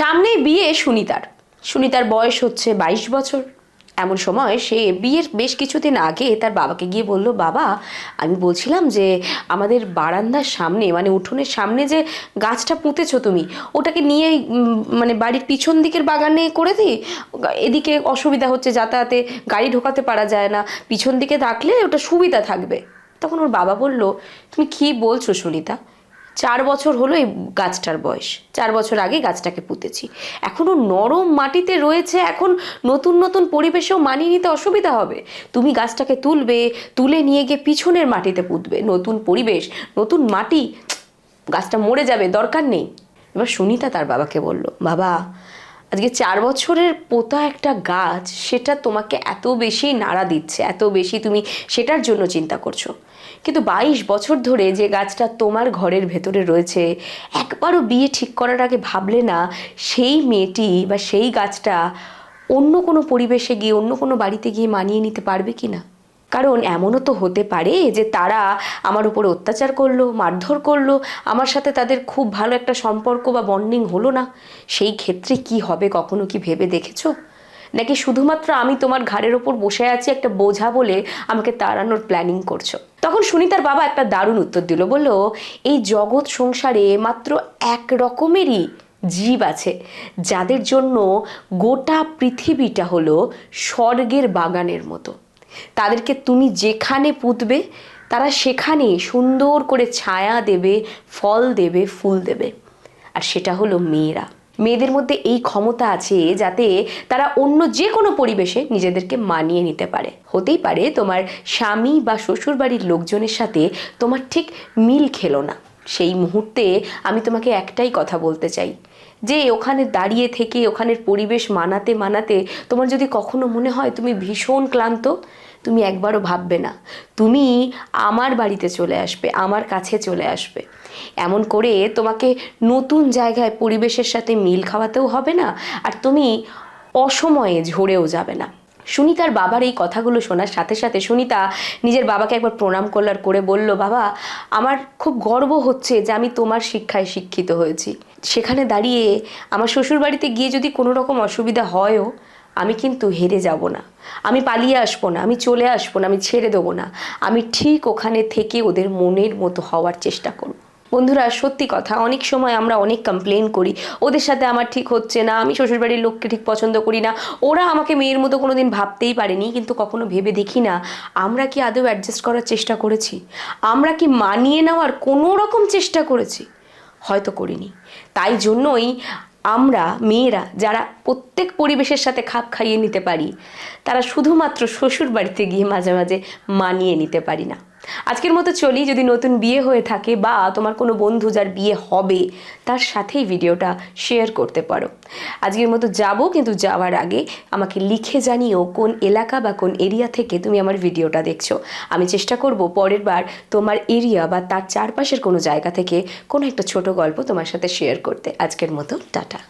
সামনেই বিয়ে সুনিতার। সুনিতার বয়স হচ্ছে বাইশ বছর। এমন সময় সে বিয়ের বেশ কিছুদিন আগে তার বাবাকে গিয়ে বলল, বাবা, আমি বলছিলাম যে আমাদের বারান্দার সামনে মানে উঠোনের সামনে যে গাছটা পুঁতেছ তুমি, ওটাকে নিয়ে মানে বাড়ির পিছন দিকের বাগানে করে দিই? এদিকে অসুবিধা হচ্ছে, যাতায়াতে গাড়ি ঢোকাতে পারা যায় না, পিছন দিকে থাকলে ওটা সুবিধা থাকবে। তখন ওর বাবা বলল, তুমি কি বলছো সুনিতা? চার বছর হলো এই গাছটার বয়স। চার বছর আগে গাছটাকে পুঁতেছি। এখনও নরম মাটিতে রয়েছে, এখন নতুন নতুন পরিবেশেও মানিয়ে নিতে অসুবিধা হবে। তুমি গাছটাকে তুলবে, তুলে নিয়ে গিয়ে পিছনের মাটিতে পুঁতবে। নতুন পরিবেশ, নতুন মাটি, গাছটা মরে যাবে, দরকার নেই। এবার সুনিতা তার বাবাকে বলল, বাবা আজকে চার বছরের পোতা একটা গাছ, সেটা তোমাকে এত বেশি নাড়া দিচ্ছে, এত বেশি তুমি সেটার জন্য চিন্তা করছ। কিন্তু বাইশ বছর ধরে যে গাছটা তোমার ঘরের ভেতরে রয়েছে, একবারও বিয়ে ঠিক করার আগে ভাবলে না সেই মেয়েটি বা সেই গাছটা অন্য কোনো পরিবেশে গিয়ে, অন্য কোনো বাড়িতে গিয়ে মানিয়ে নিতে পারবে কি না কারণ এমনও তো হতে পারে যে তারা আমার উপরে অত্যাচার করল, মারধর করল, আমার সাথে তাদের খুব ভালো একটা সম্পর্ক বা বন্ডিং হলো না। সেই ক্ষেত্রে কি হবে কখনো কি ভেবে দেখেছ? নাকি শুধুমাত্র আমি তোমার ঘাড়ের ওপর বসে আছি একটা বোঝা বলে আমাকে তাড়ানোর প্ল্যানিং করছ? তখন সুনিতার বাবা একটা দারুণ উত্তর দিল, বলল, এই জগৎ সংসারে মাত্র এক রকমেরই জীব আছে, যাদের জন্য গোটা পৃথিবীটা হলো স্বর্গের বাগানের মতো। তাদেরকে তুমি যেখানে পুঁতবে, তারা সেখানে সুন্দর করে ছায়া দেবে, ফল দেবে, ফুল দেবে। আর সেটা হলো মেয়েরা। মেয়েদের মধ্যে এই ক্ষমতা আছে যাতে তারা অন্য যে কোনো পরিবেশে নিজেদেরকে মানিয়ে নিতে পারে। হতেই পারে তোমার স্বামী বা শ্বশুরবাড়ির লোকজনের সাথে তোমার ঠিক মিল খেলো না। সেই মুহূর্তে আমি তোমাকে একটাই কথা বলতে চাই। যে ওখানে দাঁড়িয়ে থেকে, ওখানের পরিবেশ মানাতে মানাতে তোমার যদি কখনো মনে হয় তুমি ভীষণ ক্লান্ত, তুমি একবারও ভাববে না। তুমি আমার বাড়িতে চলে আসবে, আমার কাছে চলে আসবে। এমন করে তোমাকে নতুন জায়গায় পরিবেশের সাথে মিল খাওয়াতেও হবে না, আর তুমি অসময়ে ঝরেও যাবে না। সুনিতার বাবার এই কথাগুলো শোনার সাথে সাথে সুনিতা নিজের বাবাকে একবার প্রণাম করলার করে বলল, বাবা, আমার খুব গর্ব হচ্ছে যে আমি তোমার শিক্ষায় শিক্ষিত হয়েছি। সেখানে দাঁড়িয়ে আমার শ্বশুরবাড়িতে গিয়ে যদি কোনো রকম অসুবিধা হয়ও, আমি কিন্তু হেরে যাব না। আমি পালিয়ে আসব না, আমি চলে আসব না, আমি ছেড়ে দেবো না। আমি ঠিক ওখানে থেকে ওদের মনের মতো হওয়ার চেষ্টা করব। বন্ধুরা, সত্যি কথা, অনেক সময় আমরা অনেক কমপ্লেন করি। ওদের সাথে আমার ঠিক হচ্ছে না, আমি শ্বশুরবাড়ির লোককে ঠিক পছন্দ করি না। ওরা আমাকে মেয়ের মতো কোনো দিন ভাবতেই পারেনি, কিন্তু কখনো ভেবে দেখি না। আমরা কি আদৌ অ্যাডজাস্ট করার চেষ্টা করেছি? আমরা কি মানিয়ে নেওয়ার কোনো রকম চেষ্টা করেছি? হয়তো করিনি। তাই জন্যই আমরা মেয়েরা, যারা প্রত্যেক পরিবেশের সাথে খাপ খাইয়ে নিতে পারি, তারা শুধুমাত্র শ্বশুর বাড়িতে গিয়ে মাঝে মাঝে মানিয়ে নিতে পারি না। আজকের মতো চলি, যদি নতুন বিয়ে হয়ে থাকে বা তোমার কোনো বন্ধু যার বিয়ে হবে, তার সাথেই ভিডিওটা শেয়ার করতে পারো। আজকের মতো যাব, কিন্তু যাওয়ার আগে আমাকে লিখে জানিও কোন এলাকা বা কোন এরিয়া থেকে তুমি আমার ভিডিওটা দেখছ। আমি চেষ্টা করব পরের বার তোমার এরিয়া বা তার চারপাশের কোনো জায়গা থেকে কোনো একটা ছোট গল্প তোমার সাথে শেয়ার করতে। আজকের মতো, টাটা।